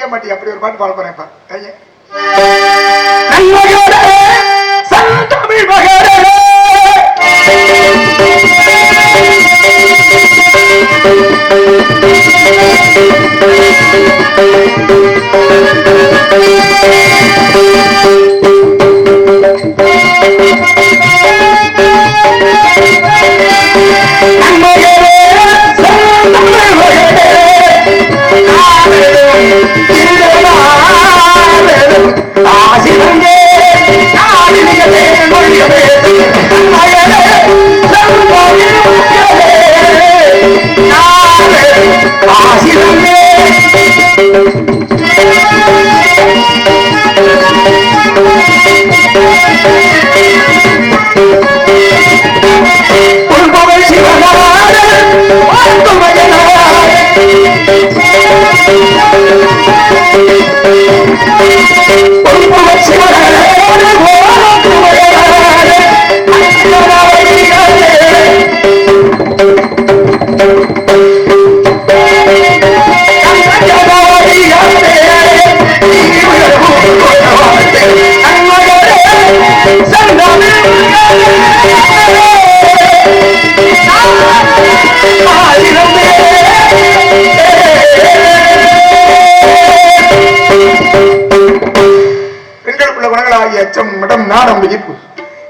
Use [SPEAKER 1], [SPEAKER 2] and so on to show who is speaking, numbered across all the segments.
[SPEAKER 1] நம்பவே மாட்டேன் அப்படி ஒரு பாட்டு பாட போறேன் இப்ப. பெண்களுக்குள்ள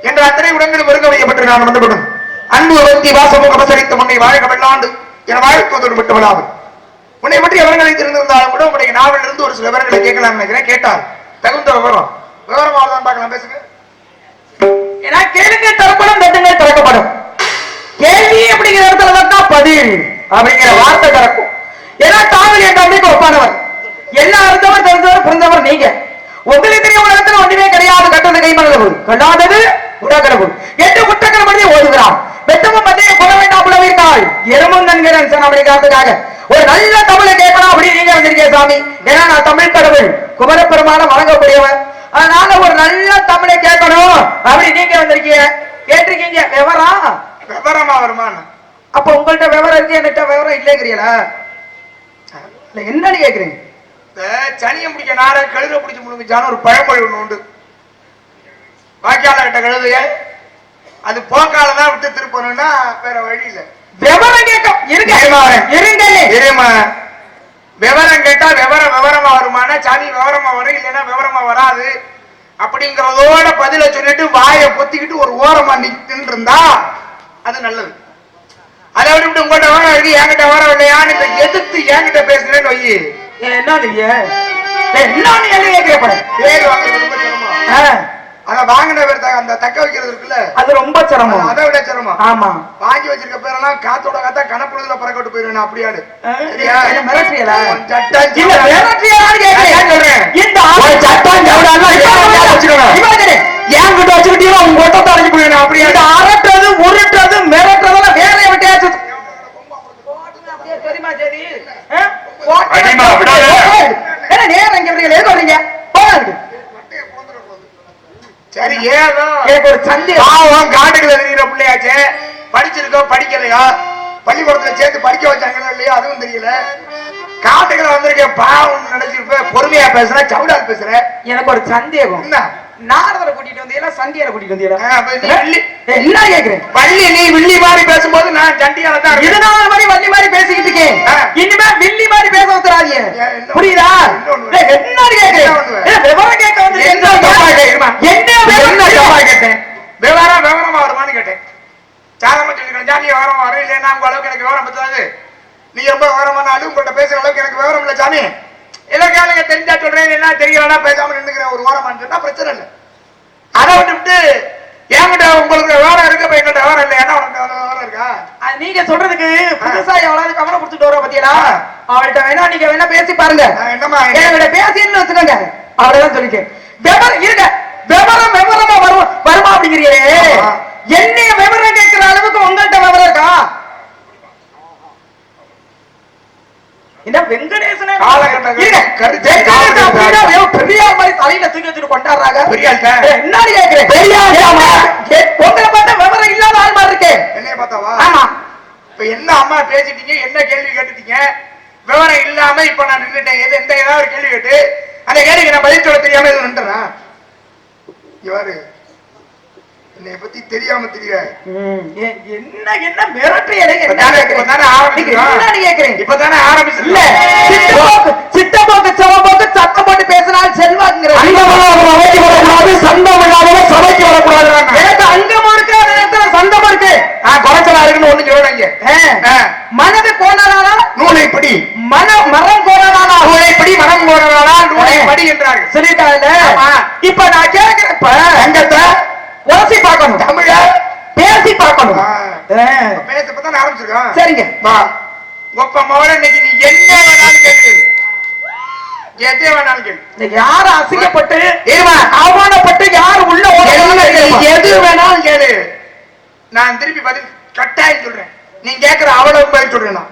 [SPEAKER 1] என்ற அத்தனை குணங்கள் ஒருங்க வைக்கப்பட்டு நான் வந்துவிடும் அன்பு பக்தி வாசமுக உபசரித்த உன்னை வாழ்க வெள்ளாண்டு என வாழ்த்துவதோடு விட்டுவிடாது. உன்னை பற்றி விவரங்களை தெரிந்திருந்தாலும் கூட உங்களுடைய நாவலில் இருந்து ஒரு சில விவரங்களை கேட்கலாம் நினைக்கிறேன் கேட்டால் தகுந்த விவரம். விவரமாக தான் பார்க்கலாம் பேசுங்க.
[SPEAKER 2] ஏன்னா கேளுங்க திறப்படும் தட்டுங்க திறக்கப்படும். கேள்வி அப்படிங்கிற இடத்துல தான் பதில் அப்படிங்கிற வார்த்தை திறக்கும். ஏன்னா தாங்கள் என் தம்பிக்கு ஒப்பானவர். எல்லா அர்த்தமும் தெரிஞ்சவர் புரிந்தவர் நீங்க. உங்களுக்கு தெரிய உலகத்தில் ஒன்றுமே கிடையாது கட்டது கைமணல் கல்லாதது உடகலவும் எட்டு குட்டங்கள் மனித ஓடுகிறான். வெத்தமும் மத்திய கொள்ள வேண்டாம் புலவிருக்காள் எறும்பும் நன்கிறேன் சார் அப்படிங்கிறதுக்காக ஒரு நல்ல தமிழை கேட்கலாம் அப்படின்னு நீங்க வந்திருக்கீங்க சாமி. ஏன்னா நான் தமிழ் கடவுள். குமரப்பெருமான வணங்கக்கூடியவர் அதனால ஒரு நல்ல தமிழை கேட்கணும். அப்படி நீங்க வந்திருக்கீங்க கேட்டிருக்கீங்க. விவரம்
[SPEAKER 1] விவரமா வருமானம்
[SPEAKER 2] அப்ப உங்கள்ட்ட விவரம் இருக்கு என்கிட்ட விவரம் இல்லைங்கிறீங்களா? இல்ல என்னன்னு கேக்குறீங்க?
[SPEAKER 1] சனியம் பிடிக்க நார கழுத பிடிச்சு முழுங்குச்சான ஒரு பழமொழி ஒண்ணு உண்டு. வாக்கியாளர் கிட்ட கழுதைய அது போக்கால தான் விட்டு திருப்பணும்னா வேற வழி இல்ல.
[SPEAKER 2] விவரம் கேட்க இருங்க. இருங்க
[SPEAKER 1] தெரியுமா விவரம் கேட்டா விவரம் விவரமா வருமானா? சாமி விவரமா வரும் இல்லைன்னா விவரமா வராது. அப்படிங்கறதோட பதில சொல்லிட்டு வாயை பொத்திக்கிட்டு ஒரு ஓரமா நின்று இருந்தா அது நல்லது. அதை விட்டு உங்கள்கிட்ட விவரம் இருக்கு என்கிட்ட விவரம் இல்லையான்னு இப்ப எதிர்த்து என்கிட்ட பேசுறேன்னு வை
[SPEAKER 2] என்ன நீங்க என்ன என்ன கேட்கிறேன்
[SPEAKER 1] பேர் வாங்குறது ரொம்ப அத வாங்கின பேர் அந்த தக்க வைக்கிறது இருக்குல்ல?
[SPEAKER 2] அது ரொம்ப சிரமம்.
[SPEAKER 1] அதை விட சிரமம்.
[SPEAKER 2] ஆமா.
[SPEAKER 1] வாங்கி வச்சிருக்க பேரெல்லாம் காத்தோட காத்தா கணப்புழுதுல பறக்கட்டு போயிருவேன் அப்படியாடு சரியா?
[SPEAKER 2] என்ன மிரட்டுறீங்களா?
[SPEAKER 1] உன் சட்டம்
[SPEAKER 2] இல்ல
[SPEAKER 1] சவடால்.
[SPEAKER 2] மிரட்டுறீங்களான்னு கேக்குறேன்.
[SPEAKER 1] நான் சொல்றேன்.
[SPEAKER 2] இந்த
[SPEAKER 1] ஒரு சட்டம் சவடால்னா
[SPEAKER 2] இப்ப
[SPEAKER 1] இவன்
[SPEAKER 2] இவன்
[SPEAKER 1] வச்சுக்கணும்.
[SPEAKER 2] இவன் கேளு.
[SPEAKER 1] ஏன் கிட்ட வச்சுக்கிட்டீங்களோ உங்க ஒட்டத்தை அடைஞ்சு போயிருவேன் அப்படியாடு
[SPEAKER 2] இந்த அரட்டுறது உருட்டுறது மிரட்டுறதெல்லாம் வேலையை விட்டியாச்சு தெரியுமா சரி ஆ?
[SPEAKER 3] அடிமா, விடாத.
[SPEAKER 2] என்ன நேரம் இங்க வரீங்க ஏதோ வரீங்க போகாது
[SPEAKER 1] சரி ஏதோ
[SPEAKER 2] எனக்கு ஒரு சந்தேகம்
[SPEAKER 1] பாவம் காட்டுக்குள்ள இருக்கிற பிள்ளையாச்சே படிக்கலையா பள்ளிக்கூடத்துல சேர்த்து படிக்க வச்சாங்களோ இல்லையோ? அதுவும் தெரியல. காட்டுக்குள்ள வந்திருக்கேன். பாவம் நினைச்சிருப்ப. பொறுமையா பேசுற சவுடால் பேசுற.
[SPEAKER 2] எனக்கு ஒரு சந்தேகம்.
[SPEAKER 1] என்ன?
[SPEAKER 2] நாரதரை கூட்டிட்டு வந்தீங்களா? சண்டியரை கூட்டிட்டு வந்தீங்களா? என்ன கேக்குறேன்
[SPEAKER 1] வள்ளி நீ வில்லி மாதிரி பேசும்போது நான் சண்டியால தான்.
[SPEAKER 2] இதனால மாதிரி வள்ளி மாதிரி பேசிக்கிட்டு இருக்கேன். இனிமே வில்லி மாதிரி பேச
[SPEAKER 1] என்ன
[SPEAKER 2] புரியுதா?
[SPEAKER 1] என்ன
[SPEAKER 2] கேக்குறேன் விவரம் கேட்க வந்து
[SPEAKER 1] என்ன
[SPEAKER 2] விவரம்
[SPEAKER 1] கேட்டேன்? விவரம் விவரமா வருமான்னு கேட்டேன். சாதாரண சொல்லிக்கிறேன். ஜாமி விவரம் வரும் இல்லைன்னா உங்க அளவுக்கு எனக்கு விவரம் பத்தாது. நீ ரொம்ப விவரமானாலும் உங்கள்ட்ட பேசுற அளவுக்கு எனக்கு விவரம் இல்ல சாமி எல்லாம் கேளுங்க தெரிஞ்சா சொல்றேன். என்ன தெரியலன்னா பேசாம நின்னுக்கிறேன் ஒரு ஓரமான்னு சொன்னா பிரச்சனை இல்லை. அதை விட்டு என்கிட்ட உங்களுக்கு விவரம் இருக்கு இப்ப என்கிட்ட விவரம் இல்லை. ஏன்னா உனக்கு விவரம் இருக்கா?
[SPEAKER 2] அது நீங்க சொல்றதுக்கு புதுசா எவ்வளவு கவனம் கொடுத்துட்டு வர பாத்தீங்களா. அவள்கிட்ட வேணா நீங்க வேணா பேசி பாருங்க.
[SPEAKER 1] நான் என்னம்மா
[SPEAKER 2] என்கிட்ட பேசின்னு வச்சுக்கோங்க. அவ்வளவுதான் சொல்லிக்க விவரம் இருங்க. விவரம் விவரமா வரும் வருமா அப்படிங்கிறீங்களே. என்னைய விவரம் கேட்கிற அளவுக்கு உங்கள்ட்ட விவரம் இருக்கா? என்ன வெங்கடேசனே? பெரியார் மாதிரி தலையில தூக்கி வச்சுட்டு கொண்டாடுறாங்க? ஏய், என்னன்னு கேக்குறேன்
[SPEAKER 1] பெரியார்
[SPEAKER 2] உங்களை பார்த்தா விவரம் இல்லாத ஆள் மாதிரி இருக்கேன்
[SPEAKER 1] என்னைய பார்த்தாவா?
[SPEAKER 2] ஆமா.
[SPEAKER 1] இப்ப என்ன அம்மா பேசிட்டீங்க? என்ன கேள்வி கேட்டுட்டீங்க? விவரம் இல்லாம இப்ப நான் நின்னுட்டேன். எது எந்த ஏதாவது ஒரு கேள்வி கேட்டு அந்த கேள்விக்கு நான் பதில் சொல்ல தெரியாம நின்றுறேன் இவரு என்னை பத்தி தெரியாம தெரிய
[SPEAKER 2] என்ன என்ன மிரட்டு என்ன
[SPEAKER 1] இப்பதானே? இப்பதானே
[SPEAKER 2] இல்ல. சித்தப்போக்கு செவப்போக்கு சத்தம் போட்டு பேசினால் செல்வாக்குங்கிற
[SPEAKER 3] சமைக்கு வரக்கூடாது சண்டம் இல்லாதவங்க வரக்கூடாது
[SPEAKER 2] எனக்கு நேரத்துல இருக்கு?
[SPEAKER 1] குறைச்சலா இருக்குன்னு ஒண்ணு சொல்லுங்க
[SPEAKER 2] ஆ. மனது கோணலானா
[SPEAKER 1] நூலை படி
[SPEAKER 2] மன மரம் கோணலானா
[SPEAKER 1] நூலை படி மனம் போனதானா நூலை படி என்றார்கள்.
[SPEAKER 2] சொல்லிட்டாங்கல்ல
[SPEAKER 1] ஆமா.
[SPEAKER 2] இப்ப நான் கேக்குறேன் இப்ப
[SPEAKER 1] தங்கத்தை
[SPEAKER 2] உரசி பார்க்கணும்
[SPEAKER 1] தமிழ
[SPEAKER 2] பேசி பார்க்கணும்
[SPEAKER 1] ஆ. பேச இப்பதான் ஆரம்பிச்சிருக்கோம்
[SPEAKER 2] சரிங்க.
[SPEAKER 1] வா. இன்னைக்கு நீ என்ன வேணாலும் கேள்வி எதை வேணாலும் கேள்வி
[SPEAKER 2] இன்னைக்கு யாரு அசிங்கப்பட்டு. அவமானப்பட்டு யாரு உள்ள
[SPEAKER 1] எது வேணாலும் கேளு. நான் திருப்பி பதில் கட்டாயம் சொல்றேன். நீ கேக்குற அவ்வளவு பதில் சொல்றேன் நான்.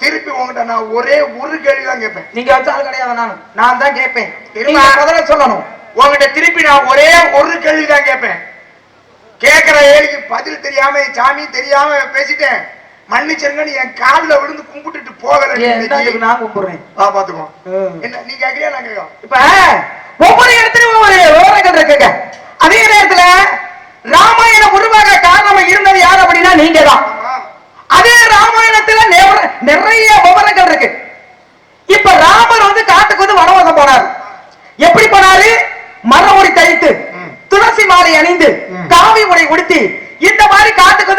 [SPEAKER 1] திருப்பி உங்ககிட்ட நான் ஒரே ஒரு கேள்வி தான் கேட்பேன்.
[SPEAKER 2] நீங்க வச்ச ஆள் கிடையாது நானும் நான் தான் கேட்பேன். நீங்க முதல்ல சொல்லணும்.
[SPEAKER 1] உங்ககிட்ட திருப்பி நான் ஒரே ஒரு கேள்வி தான் கேட்பேன். கேட்கிற ஏழுக்கு பதில் தெரியாம சாமி தெரியாம பேசிட்டேன். மன்னிச்சிருங்கன்னு என் காலில் விழுந்து கும்பிட்டுட்டு போகல.
[SPEAKER 2] நான் கும்பிடுறேன்.
[SPEAKER 1] பாத்துக்கோ
[SPEAKER 2] ம்.
[SPEAKER 1] என்ன நீ கேட்கறியா நான் கேட்கலாம்
[SPEAKER 2] இப்ப ஒவ்வொரு இடத்துலயும் ஒவ்வொரு விவரங்கள் இருக்குங்க அதே நேரத்துல ராமாயணம் உருவாக காரணம் இருந்தது யார் அப்படின்னா நீங்க தான்
[SPEAKER 1] ஆமா
[SPEAKER 2] அதே ராமாயணத்துல நெவ- நிறைய விவரங்கள் இருக்கு இப்ப ராமர் வந்து காட்டுக்கு வந்து வனவாசம் போனார் எப்படி போனாரு மரமுடி தழித்து
[SPEAKER 1] ம்.
[SPEAKER 2] துளசி மாலை அணிந்து
[SPEAKER 1] ம்.
[SPEAKER 2] காவி உடை உடுத்தி இந்த மாதிரி காட்டுக்கு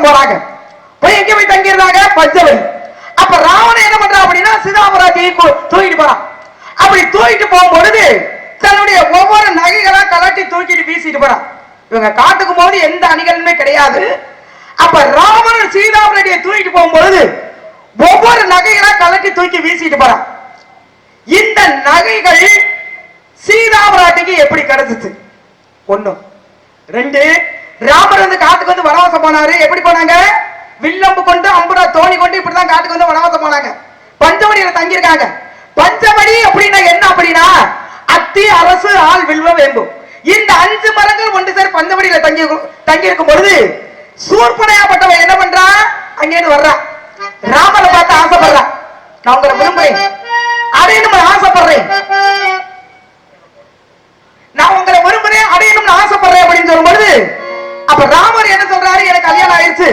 [SPEAKER 2] வந்து போறாங்க. போய் எங்க போய் தங்கியிருந்தாங்க? பஞ்சவடி அப்ப ராவணன் என்ன பண்றான் அப்படின்னா சீதாமராஜையை தூக்கிட்டு போறான். அப்படி தூக்கிட்டு போகும் பொழுது தன்னுடைய ஒவ்வொரு நகைகளா கலட்டி தூக்கிட்டு வீசிட்டு போறான். இவங்க காட்டுக்கும் போது எந்த அணிகளுமே கிடையாது. அப்ப ராவணன் சீதாமராஜியை தூக்கிட்டு போகும் பொழுது ஒவ்வொரு நகைகளா கலட்டி தூக்கி வீசிட்டு போறான். இந்த நகைகள் சீதாமராட்டிக்கு எப்படி கிடைச்சிச்சு? ஒண்ணு. ரெண்டு ராமர் வந்து காட்டுக்கு வந்து வனவாசம் போனாரு. எப்படி போனாங்க? வில்லம்பு கொண்டு அம்புரா தோணி கொண்டு இப்படிதான் காட்டுக்கு வந்து வனவாசம் போனாங்க. பஞ்சமணியில தங்கியிருக்காங்க. பஞ்சமணி அப்படின்னா என்ன அப்படின்னா அத்தி அரசு ஆள் வில்வ வேம்பு. இந்த அஞ்சு மரங்கள் ஒன்று சேர் பஞ்சமணியில தங்கி தங்கி இருக்கும் பொழுது சூர்பனையாப்பட்டவன் என்ன பண்றான் அங்கேருந்து வர்றான் ராமரை பார்த்து ஆசைப்படுறான் நான் உங்களை விரும்புறேன். அடையணும் ஆசைப்படுறேன். நான் உங்களை விரும்புறேன் அடையணும்னு ஆசைப்படுறேன் அப்படின்னு சொல்லும் பொழுது அப்ப ராமர் என்ன சொல்றாரு? எனக்கு கல்யாணம் ஆயிடுச்சு.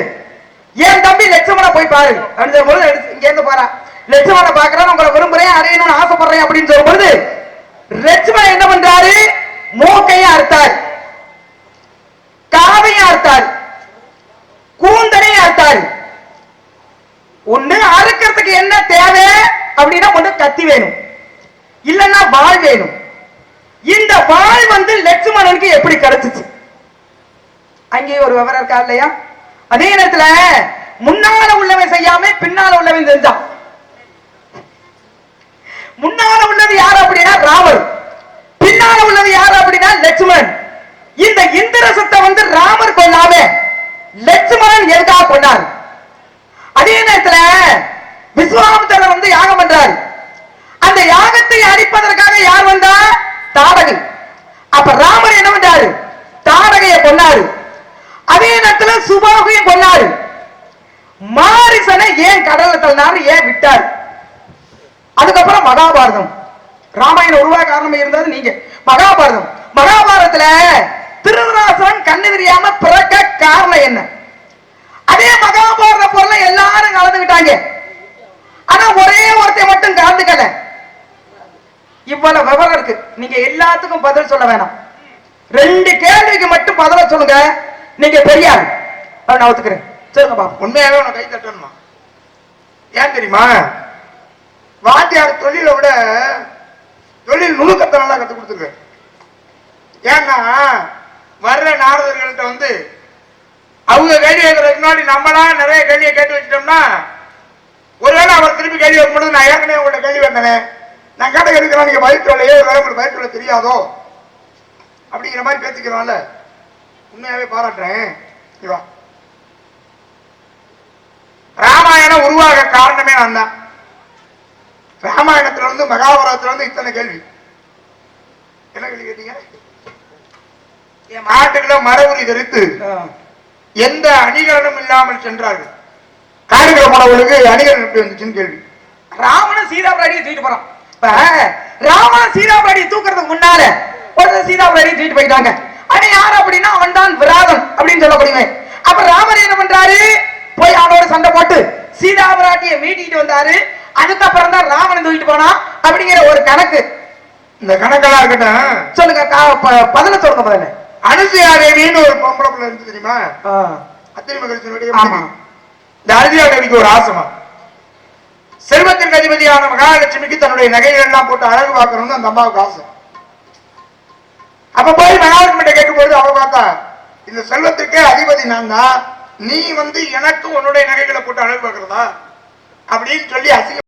[SPEAKER 2] என் தம்பி லட்சுமண போய் பாரு. அப்படின்னு சொல்லும் இங்க இருந்து பாரா லட்சுமண பாக்குறேன் உங்களை விரும்புறேன் அறையணும்னு ஆசைப்படுறேன் அப்படின்னு சொல்லும் பொழுது லட்சுமணன் என்ன பண்றாரு? மூக்கையும் அறுத்தார். காவையும் அறுத்தார். கூந்தனையும் அறுத்தார். ஒண்ணு அறுக்கிறதுக்கு என்ன தேவை? அப்படின்னா ஒண்ணு கத்தி வேணும். இல்லைன்னா வாழ் வேணும். இந்த வாழ் வந்து லட்சுமணனுக்கு எப்படி கிடைச்சிச்சு? அங்கே ஒரு விவரம் இருக்கா இல்லையா? அதே நேரத்துல முன்னால உள்ளவன் செய்யாம பின்னால உள்ளவன் செஞ்சான் முன்னால உள்ளது யார் அப்படின்னா ராமர் பின்னால உள்ளது யார் அப்படின்னா லட்சுமணன். இந்த இந்திர இந்திரசத்தை வந்து ராமர் கொல்லாம லட்சுமணன் எதுக்காக கொண்டார் அதே நேரத்துல விஸ்வாமித்திரர் வந்து யாகம் பண்றாரு அந்த யாகத்தை அழிப்பதற்காக யார் வந்தா தாடகை அப்ப ராமர் என்ன பண்றாரு தாடகையை கொன்னாரு அதே நேரத்துல சுபாகையும் கொன்னாரு மாரிசனை ஏன் ஏன் விட்டார்? அதுக்கப்புறம் மகாபாரதம். ராமாயணம் உருவாக காரணம் இருந்தது நீங்க. மகாபாரதம். மகாபாரதத்துல திருதராசன் கண்ணு தெரியாம பிறக்க காரணம் என்ன? அதே மகாபாரத பொருள் எல்லாரும் கலந்துக்கிட்டாங்க. ஆனா ஒரே ஒருத்தை மட்டும் கலந்துக்கல. இவ்வளவு விவரம் இருக்கு. நீங்க எல்லாத்துக்கும் பதில் சொல்ல வேணாம். ரெண்டு கேள்விக்கு மட்டும் பதில சொல்லுங்க. நீங்க பெரியார். நான் ஒத்துக்கிறேன். சொல்லுங்க பாப்பா
[SPEAKER 1] உண்மையாவே உனக்கு கை தட்டணுமா? ஏன் தெரியுமா? வாத்தியார் தொழிலை விட தொழில் நுணுக்கத்தை நல்லா கத்து கொடுத்துருக்கு. ஏன்னா வர்ற நாரதர்கள்ட்ட வந்து அவங்க கேள்வி கேட்கறதுக்கு முன்னாடி நம்மளா நிறைய கேள்வியை கேட்டு வச்சிட்டோம்னா ஒருவேளை அவர் திருப்பி கேள்வி வைக்கும்போது நான் ஏற்கனவே உங்கள்கிட்ட கேள்வி வந்தனே நான் கேட்ட கேட்கிறேன் நீங்க பதில் சொல்லலையே ஒருவேளை உங்களுக்கு பதில் சொல்ல தெரியாதோ? அப்படிங்கிற மாதிரி பேசிக்கிறோம்ல. உண்மையாவே பாராட்டுறேன். இவா ராமாயணம் உருவாக காரணமே நான் தான் ராமாயணத்துல இருந்து மகாபாரதத்துல இருந்து இத்தனை கேள்வி. என்ன கேள்வி கேட்டீங்க? நாட்டுக்குள்ள மரபுரி தரித்து எந்த அணிகலனும் இல்லாமல் சென்றார்கள். காடுகிற மாணவர்களுக்கு அணிகலன் எப்படி வந்துச்சுன்னு கேள்வி.
[SPEAKER 2] ராவணன் சீதா பிராடியை தூக்கிட்டு போறான். இப்ப ராவணன் சீதா பிராடியை தூக்குறதுக்கு முன்னால ஒருத்தர் சீதா பிராடியை தூக்கிட்டு போயிட்டாங்க. ஆனா யார் அப்படின்னா அவன் தான் விராதன் அப்படின்னு சொல்லக்கூடியவன் அப்ப ராமர் என்ன பண்றாரு? போய் அவனோட சண்டை போட்டு சீதா பிராட்டியை மீட்டிட்டு வந்தாரு. அதுக்கப்புறம் தான் ராவணன் தூக்கிட்டு போனான். அப்படிங்கிற ஒரு கணக்கு.
[SPEAKER 1] இந்த கணக்கெல்லாம் இருக்கட்டும்.
[SPEAKER 2] சொல்லுங்க கா- ப- பதில சொல்லுங்க பதில.
[SPEAKER 1] அனுசுயா தேவின்னு ஒரு பொம்பளை பிள்ளை இருந்து தெரியுமா? அத்திரி மகரிஷனுடைய
[SPEAKER 2] ஆமா.
[SPEAKER 1] இந்த அனுசுயா தேவிக்கு ஒரு ஆசமா செல்வத்திற்கு அதிபதியான மகாலட்சுமிக்கு தன்னுடைய நகைகள் எல்லாம் போட்டு அழகு பார்க்கணும்னு அந்த அம்மாவுக்கு ஆசை. அப்ப போய் மகாலட்சுமி கேட்கும்போது அவ பார்த்தா இந்த செல்வத்திற்கே அதிபதி நான் தான் நீ வந்து எனக்கு உன்னுடைய நகைகளை போட்டு அழகு பார்க்கறதா? அப்படின்னு சொல்லி அசிங்க